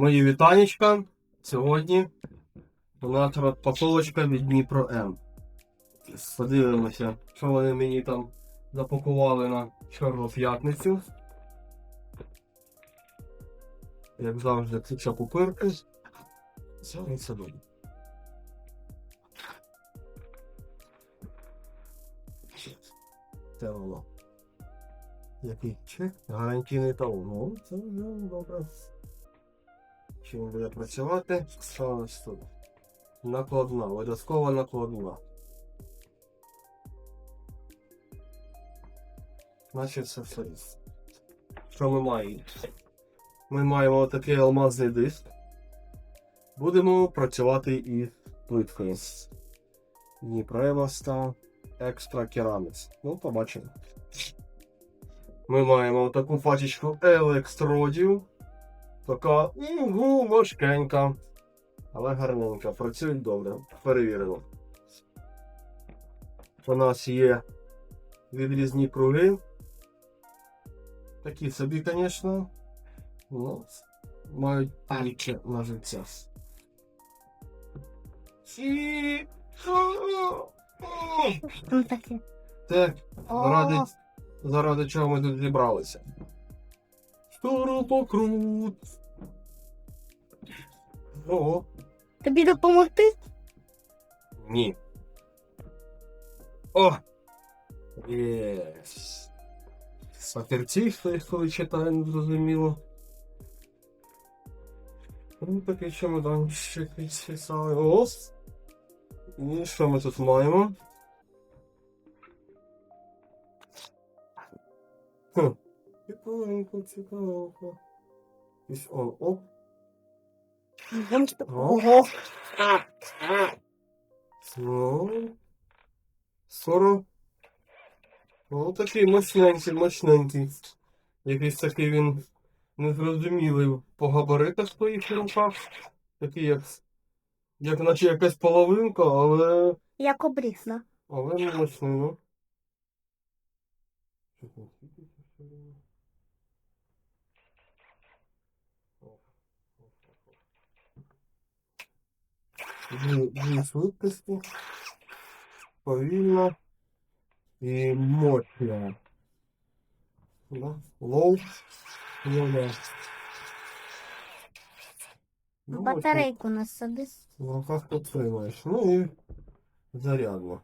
Мої вітанечка. Сьогодні у нас розпаковочка від Дніпро М. Подивимося, що вони мені там запакували на Чорну п'ятницю. Як завжди, куча пупирки. Це і це добре. Це воно. Який чек? Гарантійний талон. Ну, це вже добре. Чим буде працювати? Нас тут? Накладна, видаткова накладна. Значить, все. є. Що ми маємо? Ми маємо такий алмазний диск. Будемо працювати із плиткою. Дніпроевоста Екстра Кераміс. Ну, побачимо. Ми маємо таку пачечку електродів. Така угу, важкенька. Але гарненька. Працюють добре. Перевірено. У нас є відрізні круги. Такі собі, звісно. Ну, мають пальче на життя. Там таке. Так, заради, заради чого ми тут зібралися. Шурупокрут. Ого. Тобі допомогти? Ні. О! Єс. Папірці, коли читає, не зрозуміло. Ну, такий чемоданчик відсісали. Ось. І що ми тут маємо? Хм. Цікавенько, цікавенько. Ось он, оп. Ого. Ну, скоро. Ну, такий мощненький, мощненький. Якийсь такий він незрозумілий по габаритах своїх руках. Такий як. Як наче якась половинка, але. Як обрізна. Але не мощний, ну. Дві, швидкості. Повільно і мощно. Да? Лоу. Лоу. В батарейку насади. В руках підтримуєш. Ну і зарядно.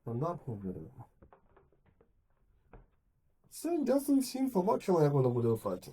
Стандартно зарядно. Все, дякую всім, побачимо, як воно буде хаті.